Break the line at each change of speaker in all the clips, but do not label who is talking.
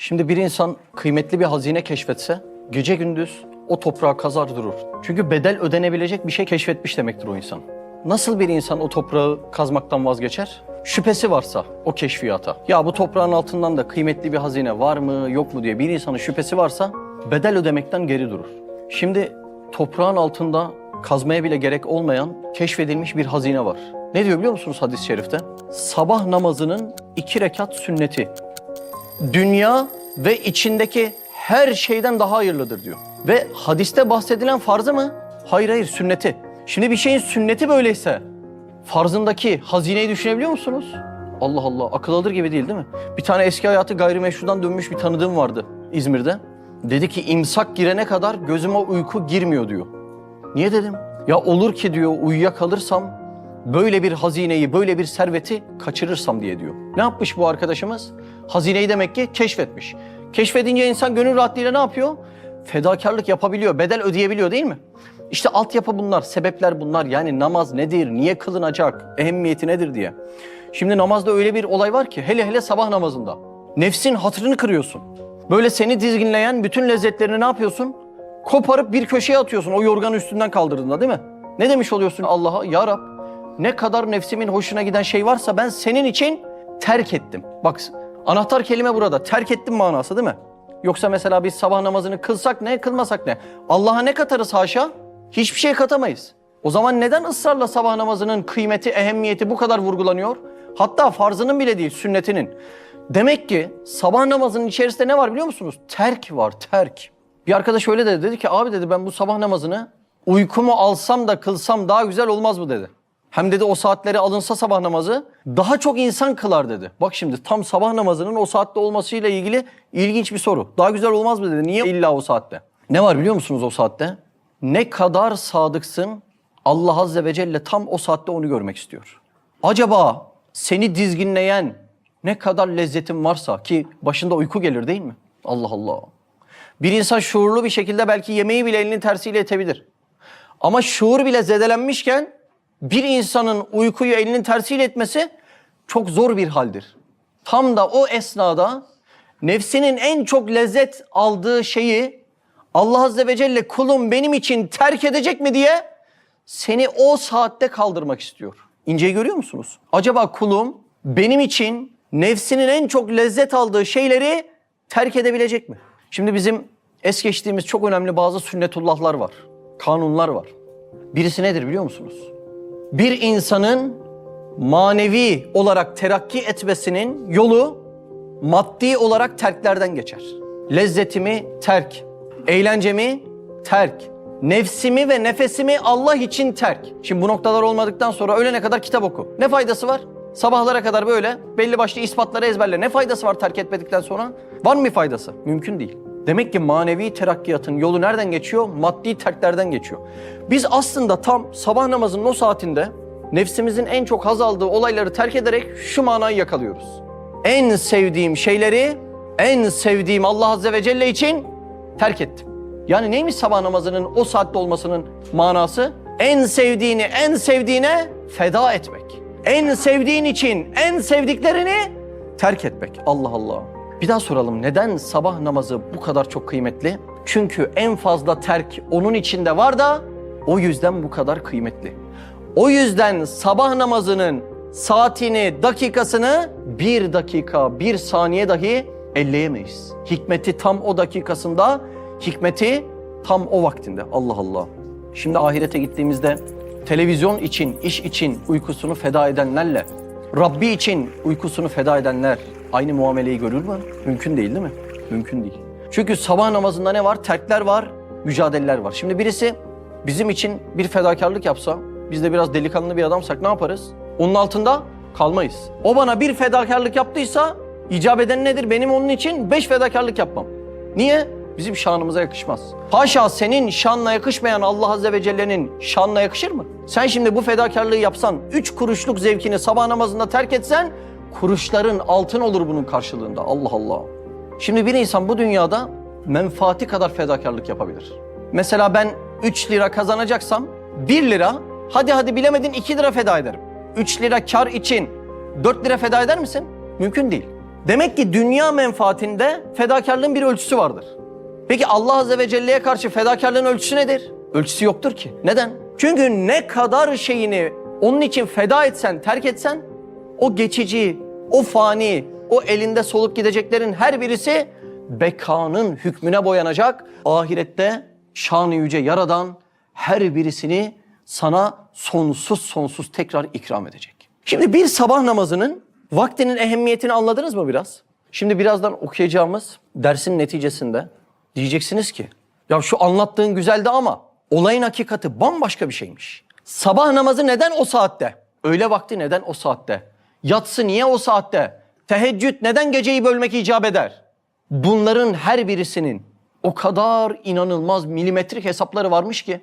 Şimdi bir insan kıymetli bir hazine keşfetse gece gündüz o toprağı kazar durur. Çünkü bedel ödenebilecek bir şey keşfetmiş demektir o insan. Nasıl bir insan o toprağı kazmaktan vazgeçer? Şüphesi varsa o keşfiyata. Ya bu toprağın altından da kıymetli bir hazine var mı yok mu diye bir insanın şüphesi varsa bedel ödemekten geri durur. Şimdi toprağın altında kazmaya bile gerek olmayan keşfedilmiş bir hazine var. Ne diyor biliyor musunuz hadis-i şerifte? Sabah namazının iki rekat sünneti dünya ve içindeki her şeyden daha hayırlıdır diyor. Ve hadiste bahsedilen farzı mı? Hayır hayır sünneti. Şimdi bir şeyin sünneti böyleyse farzındaki hazineyi düşünebiliyor musunuz? Allah Allah akıl alır gibi değil değil mi? Bir tane eski hayatı gayrimeşrudan dönmüş bir tanıdığım vardı İzmir'de. Dedi ki imsak girene kadar gözüme uyku girmiyor diyor. Niye dedim? Ya olur ki diyor uyuyakalırsam böyle bir hazineyi, böyle bir serveti kaçırırsam diye diyor. Ne yapmış bu arkadaşımız? Hazineyi demek ki keşfetmiş. Keşfedince insan gönül rahatlığıyla ne yapıyor? Fedakarlık yapabiliyor, bedel ödeyebiliyor değil mi? İşte altyapı bunlar, sebepler bunlar. Yani namaz nedir, niye kılınacak, ehemmiyeti nedir diye. Şimdi namazda öyle bir olay var ki, hele hele sabah namazında. Nefsin hatırını kırıyorsun. Böyle seni dizginleyen bütün lezzetlerini ne yapıyorsun? Koparıp bir köşeye atıyorsun o yorganı üstünden kaldırdığında değil mi? Ne demiş oluyorsun Allah'a? Ya Rab ne kadar nefsimin hoşuna giden şey varsa ben senin için terk ettim. Bak anahtar kelime burada. Terk ettim manası değil mi? Yoksa mesela biz sabah namazını kılsak ne, kılmasak ne? Allah'a ne katarız haşa? Hiçbir şey katamayız. O zaman neden ısrarla sabah namazının kıymeti, ehemmiyeti bu kadar vurgulanıyor? Hatta farzının bile değil, sünnetinin. Demek ki sabah namazının içerisinde ne var biliyor musunuz? Terk var, terk. Bir arkadaş öyle dedi. Dedi ki abi dedi ben bu sabah namazını uykumu alsam da kılsam daha güzel olmaz mı dedi. Hem dedi o saatleri alınsa sabah namazı daha çok insan kılar dedi. Bak şimdi tam sabah namazının o saatte olmasıyla ilgili ilginç bir soru. Daha güzel olmaz mı dedi. Niye illa o saatte? Ne var biliyor musunuz o saatte? Ne kadar sadıksın Allah Azze ve Celle tam o saatte onu görmek istiyor. Acaba seni dizginleyen ne kadar lezzetin varsa ki başında uyku gelir değil mi? Allah Allah. Bir insan şuurlu bir şekilde belki yemeği bile elinin tersiyle etebilir. Ama şuur bile zedelenmişken bir insanın uykuyu elinin tersiyle etmesi çok zor bir haldir. Tam da o esnada nefsinin en çok lezzet aldığı şeyi Allah Azze ve Celle kulum benim için terk edecek mi diye seni o saatte kaldırmak istiyor. İnceyi görüyor musunuz? Acaba kulum benim için nefsinin en çok lezzet aldığı şeyleri terk edebilecek mi? Şimdi bizim es geçtiğimiz çok önemli bazı sünnetullahlar var. Kanunlar var. Birisi nedir biliyor musunuz? Bir insanın manevi olarak terakki etmesinin yolu maddi olarak terklerden geçer. Lezzetimi terk, eğlencemi terk, nefsimi ve nefesimi Allah için terk. Şimdi bu noktalar olmadıktan sonra ölene kadar kitap oku. Ne faydası var? Sabahlara kadar böyle belli başlı ispatları ezberle. Ne faydası var terk etmedikten sonra? Var mı bir faydası? Mümkün değil. Demek ki manevi terakkiyatın yolu nereden geçiyor? Maddi terklerden geçiyor. Biz aslında tam sabah namazının o saatinde nefsimizin en çok haz aldığı olayları terk ederek şu manayı yakalıyoruz. En sevdiğim şeyleri en sevdiğim Allah Azze ve Celle için terk ettim. Yani neymiş sabah namazının o saatte olmasının manası? En sevdiğini en sevdiğine feda etmek. En sevdiğin için en sevdiklerini terk etmek. Allah Allah. Bir daha soralım neden sabah namazı bu kadar çok kıymetli? Çünkü en fazla terk onun içinde var da o yüzden bu kadar kıymetli. O yüzden sabah namazının saatini, dakikasını bir dakika, bir saniye dahi elleyemeyiz. Hikmeti tam o dakikasında, hikmeti tam o vaktinde. Allah Allah. Şimdi ahirete gittiğimizde televizyon için, iş için uykusunu feda edenlerle Rabbi için uykusunu feda edenler aynı muameleyi görür mü? Mümkün değil değil mi? Mümkün değil. Çünkü sabah namazında ne var? Terkler var, mücadeleler var. Şimdi birisi bizim için bir fedakarlık yapsa, biz de biraz delikanlı bir adamsak ne yaparız? Onun altında kalmayız. O bana bir fedakarlık yaptıysa icap eden nedir? Benim onun için beş fedakarlık yapmam. Niye? Bizim şanımıza yakışmaz. Haşa senin şanla yakışmayan Allah Azze ve Celle'nin şanla yakışır mı? Sen şimdi bu fedakarlığı yapsan, üç kuruşluk zevkini sabah namazında terk etsen, kuruşların altın olur bunun karşılığında. Allah Allah. Şimdi bir insan bu dünyada menfaati kadar fedakarlık yapabilir. Mesela ben 3 lira kazanacaksam 1 lira, hadi hadi bilemedin 2 lira feda ederim. 3 lira kar için 4 lira feda eder misin? Mümkün değil. Demek ki dünya menfaatinde fedakarlığın bir ölçüsü vardır. Peki Allah Azze ve Celle'ye karşı fedakarlığın ölçüsü nedir? Ölçüsü yoktur ki. Neden? Çünkü ne kadar şeyini onun için feda etsen, terk etsen o geçici, o fani, o elinde solup gideceklerin her birisi bekanın hükmüne boyanacak. Ahirette şanı yüce yaradan her birisini sana sonsuz sonsuz tekrar ikram edecek. Şimdi bir sabah namazının vaktinin ehemmiyetini anladınız mı biraz? Şimdi birazdan okuyacağımız dersin neticesinde diyeceksiniz ki ya şu anlattığın güzeldi ama olayın hakikati bambaşka bir şeymiş. Sabah namazı neden o saatte? Öğle vakti neden o saatte? Yatsı niye o saatte? Teheccüd neden geceyi bölmek icap eder? Bunların her birisinin o kadar inanılmaz milimetrik hesapları varmış ki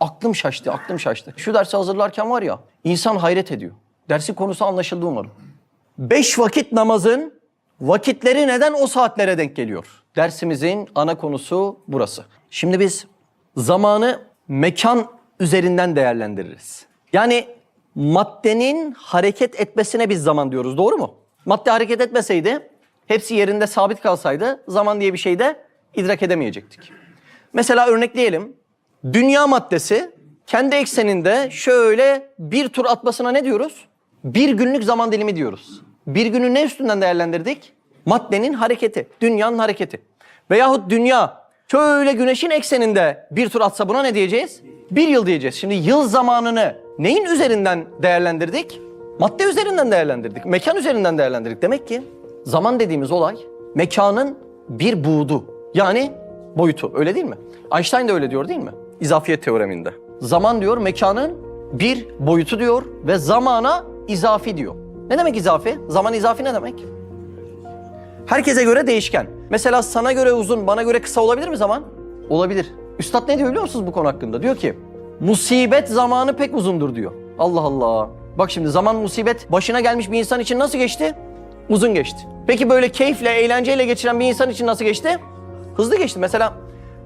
aklım şaştı, aklım şaştı. Şu dersi hazırlarken var ya insan hayret ediyor. Dersin konusu anlaşıldı umarım. Beş vakit namazın vakitleri neden o saatlere denk geliyor? Dersimizin ana konusu burası. Şimdi biz zamanı mekan üzerinden değerlendiririz. Yani maddenin hareket etmesine biz zaman diyoruz doğru mu? Madde hareket etmeseydi, hepsi yerinde sabit kalsaydı zaman diye bir şey de idrak edemeyecektik. Mesela örnekleyelim. Dünya maddesi kendi ekseninde şöyle bir tur atmasına ne diyoruz? Bir günlük zaman dilimi diyoruz. Bir günü ne üstünden değerlendirdik? Maddenin hareketi, dünyanın hareketi. Veyahut dünya şöyle güneşin ekseninde bir tur atsa buna ne diyeceğiz? Bir yıl diyeceğiz. Şimdi yıl zamanını neyin üzerinden değerlendirdik? Madde üzerinden değerlendirdik, mekan üzerinden değerlendirdik. Demek ki zaman dediğimiz olay mekanın bir buğdu. Yani boyutu öyle değil mi? Einstein de öyle diyor değil mi? İzafiyet teoreminde. Zaman diyor mekanın bir boyutu diyor ve zamana izafi diyor. Ne demek izafi? Zaman izafi ne demek? Herkese göre değişken. Mesela sana göre uzun, bana göre kısa olabilir mi zaman? Olabilir. Üstad ne diyor biliyor musunuz bu konu hakkında? Diyor ki, musibet zamanı pek uzundur diyor. Allah Allah. Bak şimdi zaman musibet başına gelmiş bir insan için nasıl geçti? Uzun geçti. Peki böyle keyifle, eğlenceyle geçiren bir insan için nasıl geçti? Hızlı geçti. Mesela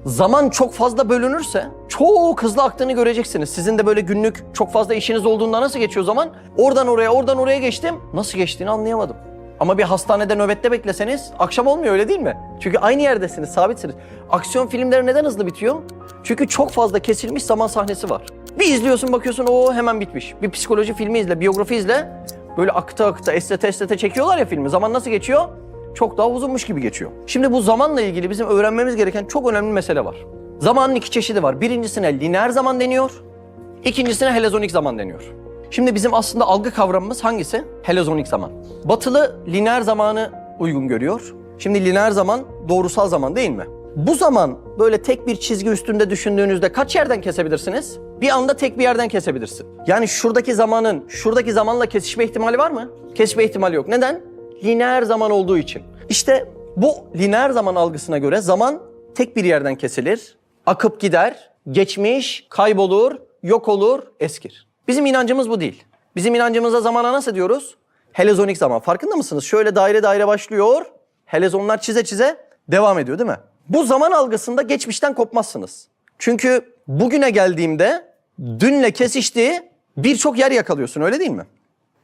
zaman çok fazla bölünürse çok hızlı aktığını göreceksiniz. Sizin de böyle günlük çok fazla işiniz olduğunda nasıl geçiyor zaman? Oradan oraya, oradan oraya geçtim. Nasıl geçtiğini anlayamadım. Ama bir hastanede nöbette bekleseniz akşam olmuyor öyle değil mi? Çünkü aynı yerdesiniz, sabitsiniz. Aksiyon filmleri neden hızlı bitiyor? Çünkü çok fazla kesilmiş zaman sahnesi var. Bir izliyorsun bakıyorsun o hemen bitmiş. Bir psikoloji filmi izle, biyografi izle. Böyle akta akta, esnete esnete çekiyorlar ya filmi. Zaman nasıl geçiyor? Çok daha uzunmuş gibi geçiyor. Şimdi bu zamanla ilgili bizim öğrenmemiz gereken çok önemli mesele var. Zamanın iki çeşidi var. Birincisine lineer zaman deniyor. İkincisine helezonik zaman deniyor. Şimdi bizim aslında algı kavramımız hangisi? Helezonik zaman. Batılı lineer zamanı uygun görüyor. Şimdi lineer zaman doğrusal zaman değil mi? Bu zaman böyle tek bir çizgi üstünde düşündüğünüzde kaç yerden kesebilirsiniz? Bir anda tek bir yerden kesebilirsin. Yani şuradaki zamanın şuradaki zamanla kesişme ihtimali var mı? Kesişme ihtimali yok. Neden? Lineer zaman olduğu için. İşte bu lineer zaman algısına göre zaman tek bir yerden kesilir, akıp gider, geçmiş, kaybolur, yok olur, eskir. Bizim inancımız bu değil. Bizim inancımızda zamana nasıl diyoruz? Helezonik zaman. Farkında mısınız? Şöyle daire daire başlıyor. Helezonlar çize çize devam ediyor değil mi? Bu zaman algısında geçmişten kopmazsınız. Çünkü bugüne geldiğimde dünle kesiştiği birçok yer yakalıyorsun öyle değil mi?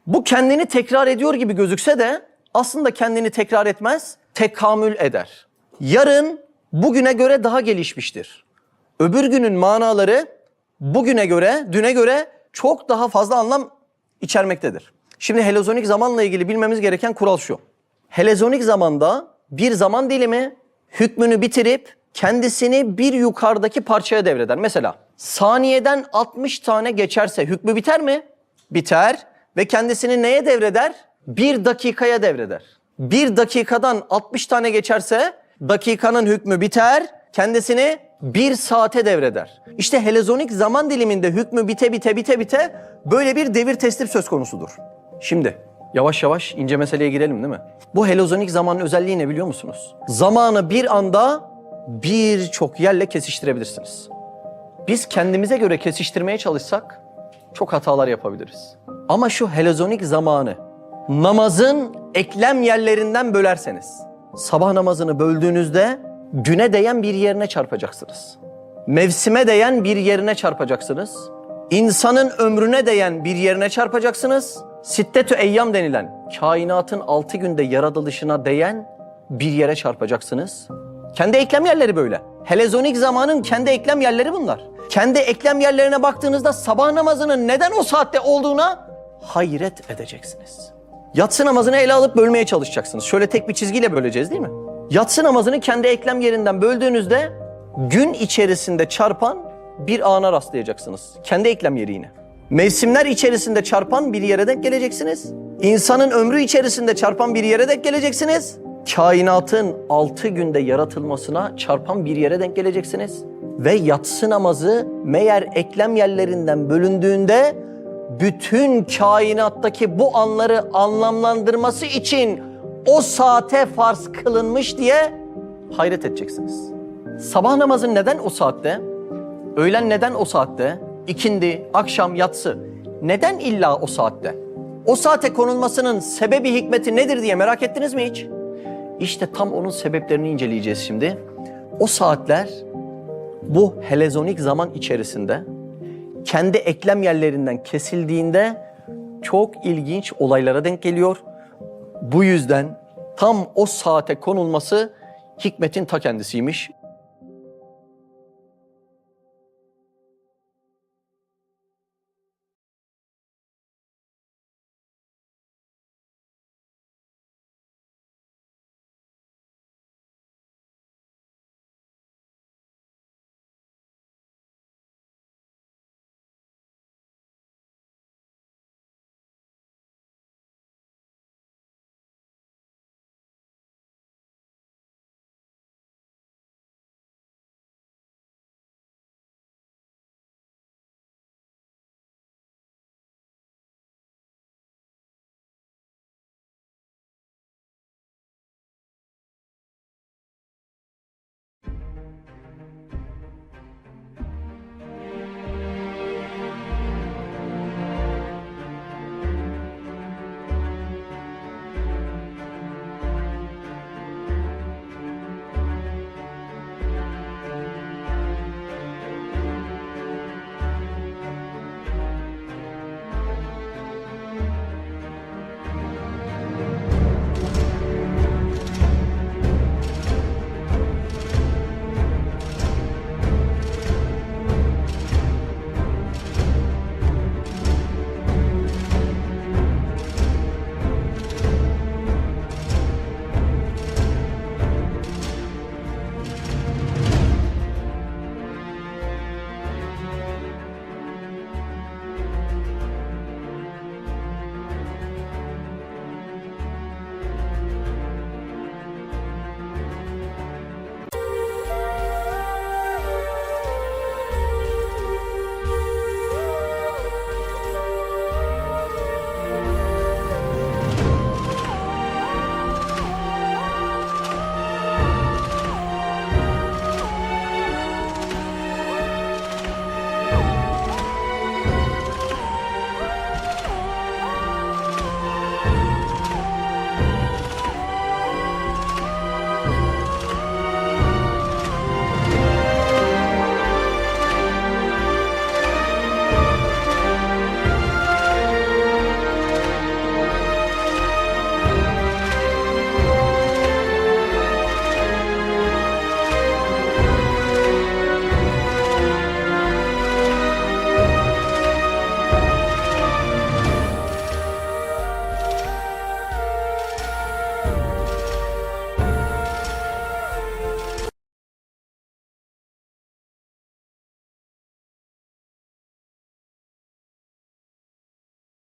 Bu kendini tekrar ediyor gibi gözükse de aslında kendini tekrar etmez, tekamül eder. Yarın bugüne göre daha gelişmiştir. Öbür günün manaları bugüne göre, düne göre çok daha fazla anlam içermektedir. Şimdi helezonik zamanla ilgili bilmemiz gereken kural şu. Helezonik zamanda bir zaman dilimi hükmünü bitirip kendisini bir yukarıdaki parçaya devreder. Mesela saniyeden 60 tane geçerse hükmü biter mi? Biter ve kendisini neye devreder? Bir dakikaya devreder. Bir dakikadan 60 tane geçerse dakikanın hükmü biter, kendisini bir saate devreder. İşte helezonik zaman diliminde hükmü bite bite bite bite böyle bir devir teslim söz konusudur. Şimdi yavaş yavaş ince meseleye girelim değil mi? Bu helezonik zamanın özelliği ne biliyor musunuz? Zamanı bir anda birçok yerle kesiştirebilirsiniz. Biz kendimize göre kesiştirmeye çalışsak çok hatalar yapabiliriz. Ama şu helezonik zamanı namazın eklem yerlerinden bölerseniz, sabah namazını böldüğünüzde güne değen bir yerine çarpacaksınız. Mevsime değen bir yerine çarpacaksınız. İnsanın ömrüne değen bir yerine çarpacaksınız. Siddetü eyyam denilen kainatın altı günde yaratılışına değen bir yere çarpacaksınız. Kendi eklem yerleri böyle. Helezonik zamanın kendi eklem yerleri bunlar. Kendi eklem yerlerine baktığınızda sabah namazının neden o saatte olduğuna hayret edeceksiniz. Yatsı namazını ele alıp bölmeye çalışacaksınız. Şöyle tek bir çizgiyle böleceğiz değil mi? Yatsı namazını kendi eklem yerinden böldüğünüzde gün içerisinde çarpan bir ana rastlayacaksınız. Kendi eklem yeri yine. Mevsimler içerisinde çarpan bir yere denk geleceksiniz. İnsanın ömrü içerisinde çarpan bir yere denk geleceksiniz. Kainatın altı günde yaratılmasına çarpan bir yere denk geleceksiniz. Ve yatsı namazı meğer eklem yerlerinden bölündüğünde bütün kainattaki bu anları anlamlandırması için o saate farz kılınmış diye hayret edeceksiniz. Sabah namazı neden o saatte? Öğlen neden o saatte? İkindi, akşam, yatsı. Neden illa o saatte? O saate konulmasının sebebi hikmeti nedir diye merak ettiniz mi hiç? İşte tam onun sebeplerini inceleyeceğiz şimdi. O saatler bu helezonik zaman içerisinde kendi eklem yerlerinden kesildiğinde çok ilginç olaylara denk geliyor. Bu yüzden tam o saate konulması hikmetin ta kendisiymiş.